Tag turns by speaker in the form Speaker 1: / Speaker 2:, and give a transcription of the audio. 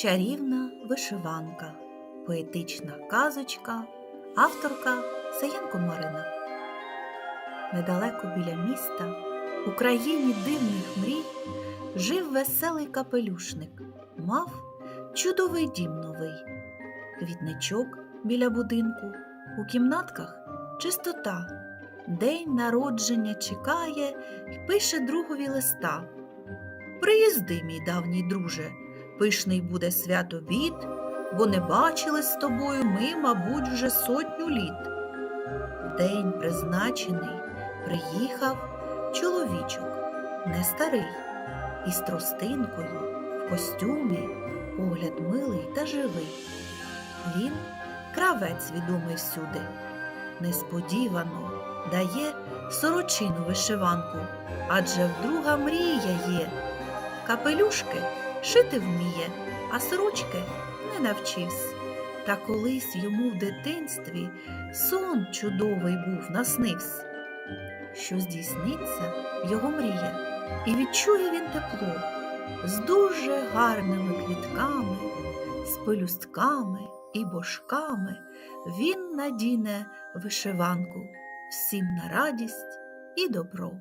Speaker 1: Чарівна вишиванка. Поетична казочка. Авторка Саєнко Марина. Недалеко біля міста, у країні дивних мрій, жив веселий капелюшник, мав чудовий дім новий, квітничок біля будинку, у кімнатках чистота. День народження чекає й пише другові листа. Приїзди, мій давній друже, пишний буде свято від, бо не бачили з тобою ми, мабуть, вже сотню літ. В день призначений приїхав чоловічок, не старий, із тростинкою, в костюмі, погляд милий та живий. Він кравець відомий всюди, несподівано дає сорочину вишиванку, адже вдруга мрія є. Капелюшки шити вміє, а сорочки не навчився. Та колись йому в дитинстві сон чудовий був наснився, що здійсниться його мрія, і відчує він тепло з дуже гарними квітками, з пелюстками і божками він надіне вишиванку всім на радість і добро.